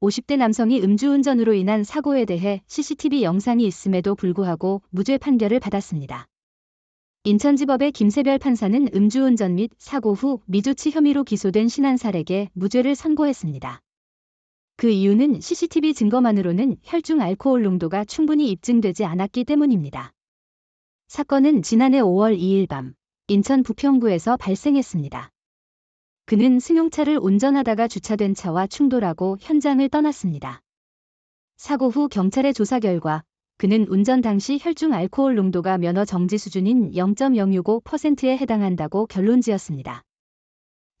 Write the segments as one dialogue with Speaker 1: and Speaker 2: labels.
Speaker 1: 50대 남성이 음주운전으로 인한 사고에 대해 CCTV 영상이 있음에도 불구하고 무죄 판결을 받았습니다. 인천지법의 김세별 판사는 음주운전 및 사고 후 미조치 혐의로 기소된 신한살에게 무죄를 선고했습니다. 그 이유는 CCTV 증거만으로는 혈중 알코올 농도가 충분히 입증되지 않았기 때문입니다. 사건은 지난해 5월 2일 밤 인천 부평구에서 발생했습니다. 그는 승용차를 운전하다가 주차된 차와 충돌하고 현장을 떠났습니다. 사고 후 경찰의 조사 결과 그는 운전 당시 혈중 알코올 농도가 면허 정지 수준인 0.065%에 해당한다고 결론 지었습니다.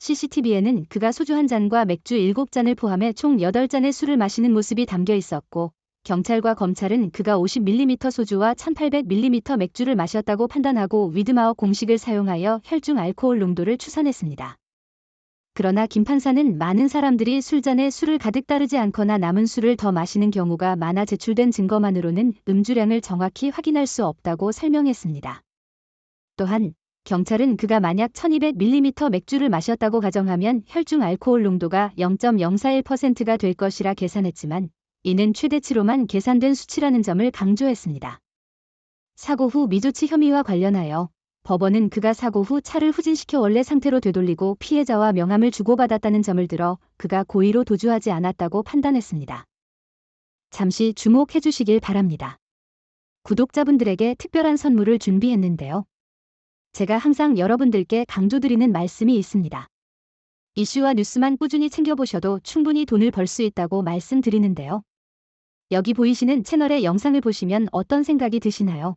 Speaker 1: CCTV에는 그가 소주 한 잔과 맥주 7잔을 포함해 총 8잔의 술을 마시는 모습이 담겨 있었고 경찰과 검찰은 그가 50ml 소주와 1800ml 맥주를 마셨다고 판단하고 위드마워 공식을 사용하여 혈중 알코올 농도를 추산했습니다. 그러나 김 판사는 많은 사람들이 술잔에 술을 가득 따르지 않거나 남은 술을 더 마시는 경우가 많아 제출된 증거만으로는 음주량을 정확히 확인할 수 없다고 설명했습니다. 또한 경찰은 그가 만약 1200ml 맥주를 마셨다고 가정하면 혈중 알코올 농도가 0.041%가 될 것이라 계산했지만 이는 최대치로만 계산된 수치라는 점을 강조했습니다. 사고 후 미조치 혐의와 관련하여 법원은 그가 사고 후 차를 후진시켜 원래 상태로 되돌리고 피해자와 명함을 주고받았다는 점을 들어 그가 고의로 도주하지 않았다고 판단했습니다. 잠시 주목해 주시길 바랍니다. 구독자분들에게 특별한 선물을 준비했는데요. 제가 항상 여러분들께 강조드리는 말씀이 있습니다. 이슈와 뉴스만 꾸준히 챙겨보셔도 충분히 돈을 벌 수 있다고 말씀드리는데요. 여기 보이시는 채널의 영상을 보시면 어떤 생각이 드시나요?